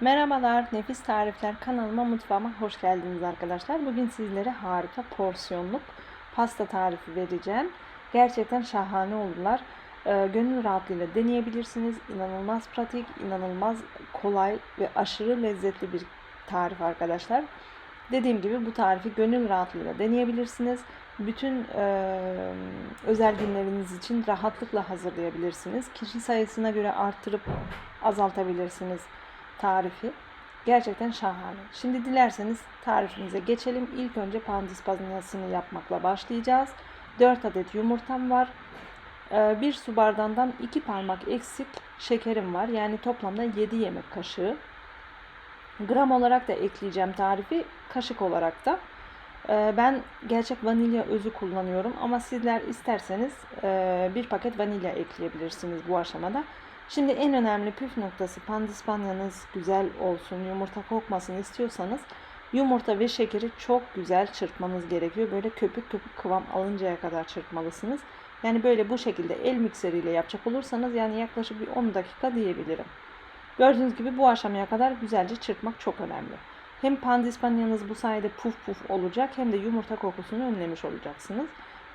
Merhabalar, Nefis Tarifler kanalıma, mutfağıma hoş geldiniz arkadaşlar. Bugün sizlere harika porsiyonluk pasta tarifi vereceğim. Gerçekten şahane oldular. Ee, gönül rahatlığıyla deneyebilirsiniz. İnanılmaz pratik, inanılmaz kolay ve aşırı lezzetli bir tarif arkadaşlar. Dediğim gibi bu tarifi gönül rahatlığıyla deneyebilirsiniz. Bütün e, özel günleriniz için rahatlıkla hazırlayabilirsiniz. Kişi sayısına göre arttırıp azaltabilirsiniz tarifi. Gerçekten şahane. Şimdi dilerseniz tarifimize geçelim. İlk önce pandispanyasını yapmakla başlayacağız. 4 adet yumurtam var. 1 su bardağından 2 parmak eksik şekerim var. Yani toplamda 7 yemek kaşığı. Gram olarak da ekleyeceğim tarifi. Kaşık olarak da. Ben gerçek vanilya özü kullanıyorum ama sizler isterseniz bir paket vanilya ekleyebilirsiniz bu aşamada. Şimdi en önemli püf noktası pandispanyanız güzel olsun, yumurta kokmasın istiyorsanız yumurta ve şekeri çok güzel çırpmanız gerekiyor. Böyle köpük köpük kıvam alıncaya kadar çırpmalısınız. Yani böyle bu şekilde el mikseriyle yapacak olursanız yani yaklaşık bir 10 dakika diyebilirim. Gördüğünüz gibi bu aşamaya kadar güzelce çırpmak çok önemli. Hem pandispanyanız bu sayede puf puf olacak hem de yumurta kokusunu önlemiş olacaksınız.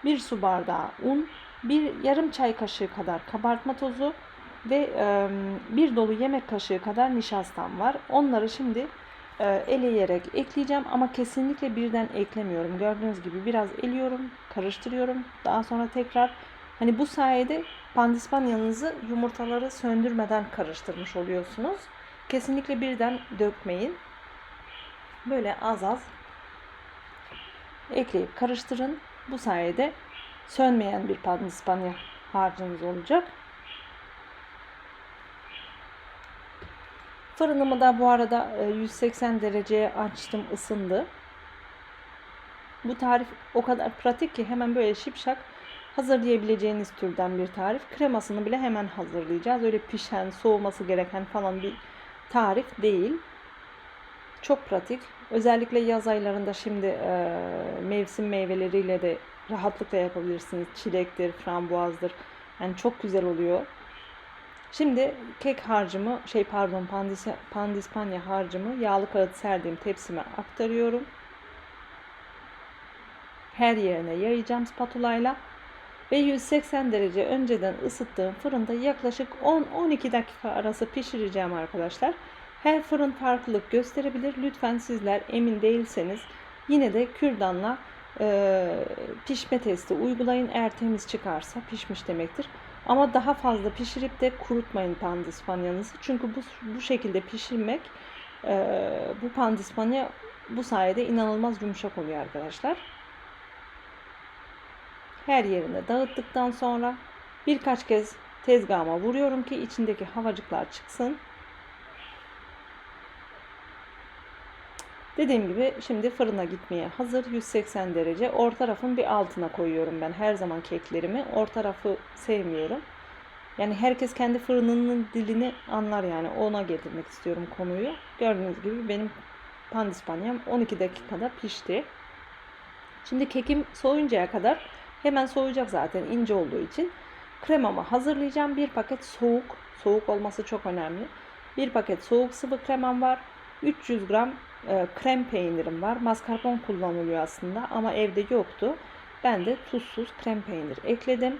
Bir su bardağı un, bir yarım çay kaşığı kadar kabartma tozu, ve bir dolu yemek kaşığı kadar nişastam var. Onları şimdi eleyerek ekleyeceğim ama kesinlikle birden eklemiyorum. Gördüğünüz gibi biraz eliyorum, karıştırıyorum. Daha sonra tekrar hani bu sayede pandispanyanızı yumurtaları söndürmeden karıştırmış oluyorsunuz. Kesinlikle birden dökmeyin. Böyle az az ekleyip karıştırın. Bu sayede sönmeyen bir pandispanya harcınız olacak. Fırınımı da bu arada 180 e, dereceye açtım ısındı. Bu tarif o kadar pratik ki hemen böyle şipşak hazırlayabileceğiniz türden bir tarif. Kremasını bile hemen hazırlayacağız. Öyle pişen, soğuması gereken falan bir tarif değil. Çok pratik. Özellikle yaz aylarında şimdi e, mevsim meyveleriyle de rahatlıkla yapabilirsiniz. Çilektir, frambuazdır. Yani çok güzel oluyor. Şimdi kek harcımı, şey pardon pandis, pandispanya harcımı yağlı kağıt serdiğim tepsime aktarıyorum. Her yerine yayacağım spatulayla ve 180 derece önceden ısıttığım fırında yaklaşık 10-12 dakika arası pişireceğim arkadaşlar. Her fırın farklılık gösterebilir. Lütfen sizler emin değilseniz yine de kürdanla e, pişme testi uygulayın. Eğer temiz çıkarsa pişmiş demektir. Ama daha fazla pişirip de kurutmayın pandispanyanızı. Çünkü bu, bu şekilde pişirmek e, bu pandispanya bu sayede inanılmaz yumuşak oluyor arkadaşlar. Her yerine dağıttıktan sonra birkaç kez tezgahıma vuruyorum ki içindeki havacıklar çıksın. Dediğim gibi şimdi fırına gitmeye hazır 180 derece. Orta rafın bir altına koyuyorum ben her zaman keklerimi. Orta rafı sevmiyorum. Yani herkes kendi fırınının dilini anlar yani ona getirmek istiyorum konuyu. Gördüğünüz gibi benim pandispanyam 12 dakikada pişti. Şimdi kekim soğuyuncaya kadar hemen soğuyacak zaten ince olduğu için kremamı hazırlayacağım. Bir paket soğuk, soğuk olması çok önemli. Bir paket soğuk sıvı kremam var. 300 gram e, krem peynirim var. Mascarpone kullanılıyor aslında ama evde yoktu. Ben de tuzsuz krem peynir ekledim.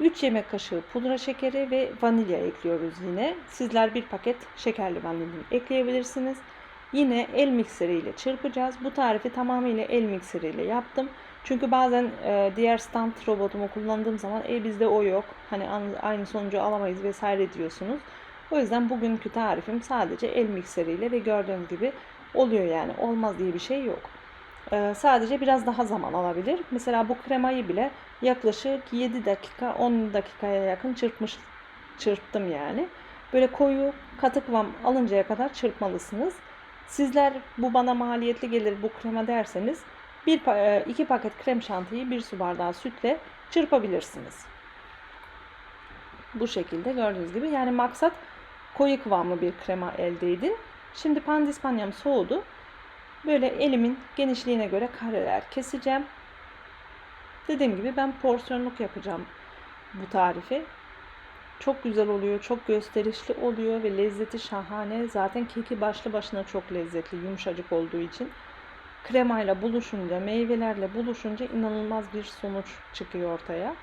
3 yemek kaşığı pudra şekeri ve vanilya ekliyoruz yine. Sizler bir paket şekerli vanilya ekleyebilirsiniz. Yine el mikseriyle çırpacağız. Bu tarifi tamamıyla el mikseriyle yaptım. Çünkü bazen e, diğer stand robotumu kullandığım zaman e bizde o yok. Hani aynı sonucu alamayız vesaire diyorsunuz. O yüzden bugünkü tarifim sadece el mikseriyle ve gördüğünüz gibi oluyor yani. Olmaz diye bir şey yok. Ee, sadece biraz daha zaman alabilir. Mesela bu kremayı bile yaklaşık 7 dakika 10 dakikaya yakın çırpmış çırptım yani. Böyle koyu katı kıvam alıncaya kadar çırpmalısınız. Sizler bu bana maliyetli gelir bu krema derseniz bir e, iki paket krem şantiyi bir su bardağı sütle çırpabilirsiniz. Bu şekilde gördüğünüz gibi yani maksat koyu kıvamlı bir krema elde edin. Şimdi pandispanyam soğudu. Böyle elimin genişliğine göre kareler keseceğim. Dediğim gibi ben porsiyonluk yapacağım bu tarifi. Çok güzel oluyor, çok gösterişli oluyor ve lezzeti şahane. Zaten keki başlı başına çok lezzetli, yumuşacık olduğu için. Kremayla buluşunca, meyvelerle buluşunca inanılmaz bir sonuç çıkıyor ortaya.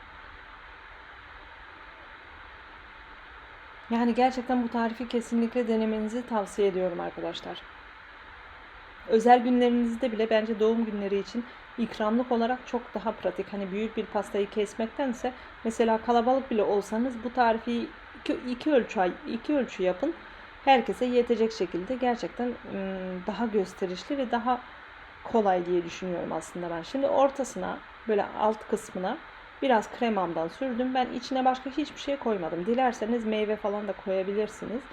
Yani gerçekten bu tarifi kesinlikle denemenizi tavsiye ediyorum arkadaşlar. Özel günlerinizde bile bence doğum günleri için ikramlık olarak çok daha pratik. Hani büyük bir pastayı kesmektense mesela kalabalık bile olsanız bu tarifi iki, iki ölçü iki ölçü yapın. Herkese yetecek şekilde gerçekten daha gösterişli ve daha kolay diye düşünüyorum aslında ben. Şimdi ortasına böyle alt kısmına biraz kremamdan sürdüm. Ben içine başka hiçbir şey koymadım. Dilerseniz meyve falan da koyabilirsiniz.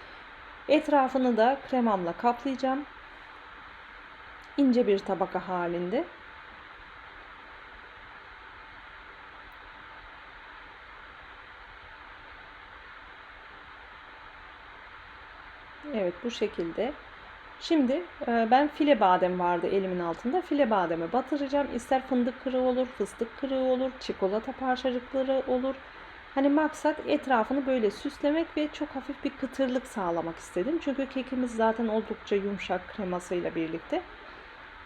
Etrafını da kremamla kaplayacağım. İnce bir tabaka halinde. Evet bu şekilde. Şimdi e, ben file badem vardı elimin altında. File bademe batıracağım. İster fındık kırığı olur, fıstık kırığı olur, çikolata parçacıkları olur. Hani maksat etrafını böyle süslemek ve çok hafif bir kıtırlık sağlamak istedim. Çünkü kekimiz zaten oldukça yumuşak kremasıyla birlikte.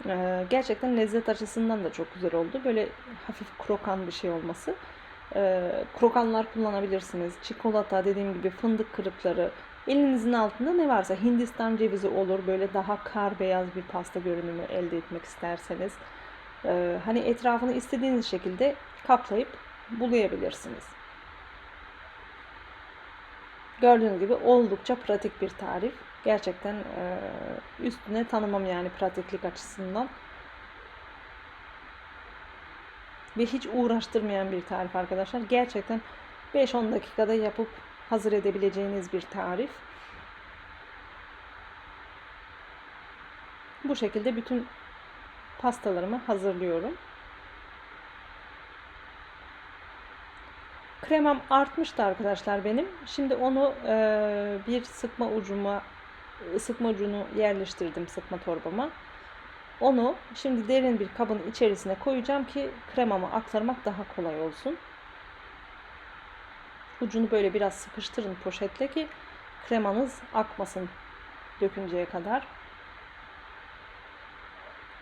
E, gerçekten lezzet açısından da çok güzel oldu. Böyle hafif krokan bir şey olması. E, krokanlar kullanabilirsiniz. Çikolata dediğim gibi fındık kırıkları, Elinizin altında ne varsa Hindistan cevizi olur. Böyle daha kar beyaz bir pasta görünümü elde etmek isterseniz. Ee, hani etrafını istediğiniz şekilde kaplayıp bulayabilirsiniz. Gördüğünüz gibi oldukça pratik bir tarif. Gerçekten e, üstüne tanımam yani pratiklik açısından. Ve hiç uğraştırmayan bir tarif arkadaşlar. Gerçekten 5-10 dakikada yapıp hazır edebileceğiniz bir tarif. Bu şekilde bütün pastalarımı hazırlıyorum. Kremam artmıştı arkadaşlar benim. Şimdi onu e, bir sıkma ucuma sıkma ucunu yerleştirdim sıkma torbama. Onu şimdi derin bir kabın içerisine koyacağım ki kremamı aktarmak daha kolay olsun. Ucunu böyle biraz sıkıştırın poşetle ki kremanız akmasın dökünceye kadar.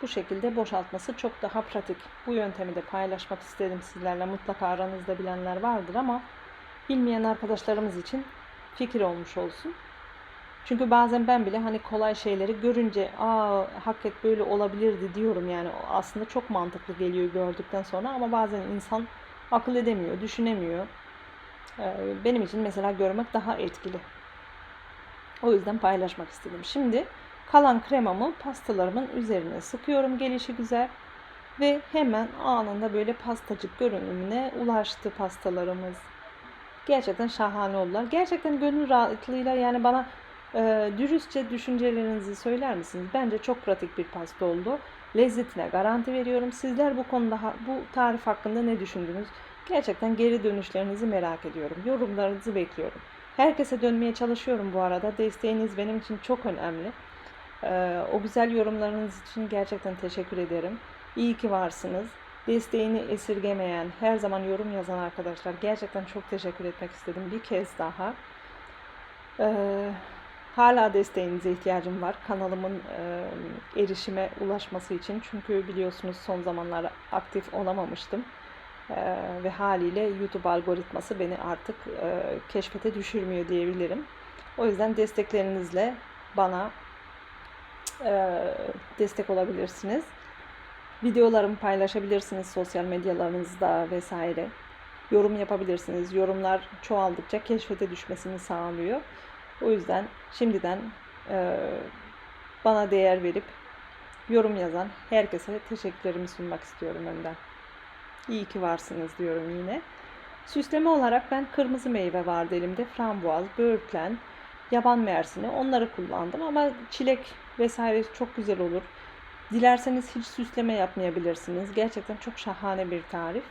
Bu şekilde boşaltması çok daha pratik. Bu yöntemi de paylaşmak istedim sizlerle. Mutlaka aranızda bilenler vardır ama bilmeyen arkadaşlarımız için fikir olmuş olsun. Çünkü bazen ben bile hani kolay şeyleri görünce aa hakikaten böyle olabilirdi diyorum yani aslında çok mantıklı geliyor gördükten sonra ama bazen insan akıl edemiyor, düşünemiyor. Ee, benim için mesela görmek daha etkili. O yüzden paylaşmak istedim. Şimdi kalan kremamı pastalarımın üzerine sıkıyorum gelişi güzel. Ve hemen anında böyle pastacık görünümüne ulaştı pastalarımız. Gerçekten şahane oldular. Gerçekten gönül rahatlığıyla yani bana e, dürüstçe düşüncelerinizi söyler misiniz? Bence çok pratik bir pasta oldu. Lezzetine garanti veriyorum. Sizler bu konuda bu tarif hakkında ne düşündünüz? Gerçekten geri dönüşlerinizi merak ediyorum. Yorumlarınızı bekliyorum. Herkese dönmeye çalışıyorum bu arada. Desteğiniz benim için çok önemli. Ee, o güzel yorumlarınız için gerçekten teşekkür ederim. İyi ki varsınız. Desteğini esirgemeyen, her zaman yorum yazan arkadaşlar gerçekten çok teşekkür etmek istedim bir kez daha. Ee, hala desteğinize ihtiyacım var kanalımın e, erişime ulaşması için. Çünkü biliyorsunuz son zamanlar aktif olamamıştım. Ee, ve haliyle YouTube algoritması beni artık e, keşfete düşürmüyor diyebilirim. O yüzden desteklerinizle bana e, destek olabilirsiniz. Videolarımı paylaşabilirsiniz sosyal medyalarınızda vesaire. Yorum yapabilirsiniz. Yorumlar çoğaldıkça keşfete düşmesini sağlıyor. O yüzden şimdiden e, bana değer verip yorum yazan herkese teşekkürlerimi sunmak istiyorum önden. İyi ki varsınız diyorum yine. Süsleme olarak ben kırmızı meyve vardı elimde. Frambuaz, böğürtlen, yaban mersini onları kullandım ama çilek vesaire çok güzel olur. Dilerseniz hiç süsleme yapmayabilirsiniz. Gerçekten çok şahane bir tarif.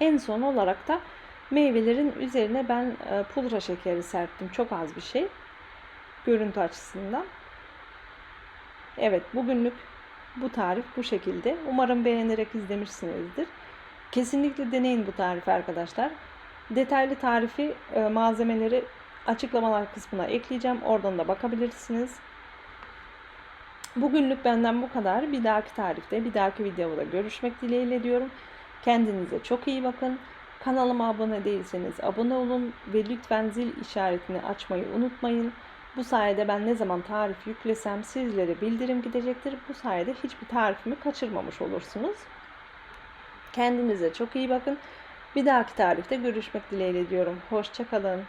En son olarak da meyvelerin üzerine ben e, pudra şekeri serptim. Çok az bir şey. Görüntü açısından. Evet bugünlük bu tarif bu şekilde. Umarım beğenerek izlemişsinizdir. Kesinlikle deneyin bu tarifi arkadaşlar. Detaylı tarifi, e, malzemeleri açıklamalar kısmına ekleyeceğim. Oradan da bakabilirsiniz. Bugünlük benden bu kadar. Bir dahaki tarifte, bir dahaki videoda görüşmek dileğiyle diyorum. Kendinize çok iyi bakın. Kanalıma abone değilseniz abone olun ve lütfen zil işaretini açmayı unutmayın. Bu sayede ben ne zaman tarif yüklesem sizlere bildirim gidecektir. Bu sayede hiçbir tarifimi kaçırmamış olursunuz. Kendinize çok iyi bakın. Bir dahaki tarifte görüşmek dileğiyle diyorum. Hoşçakalın.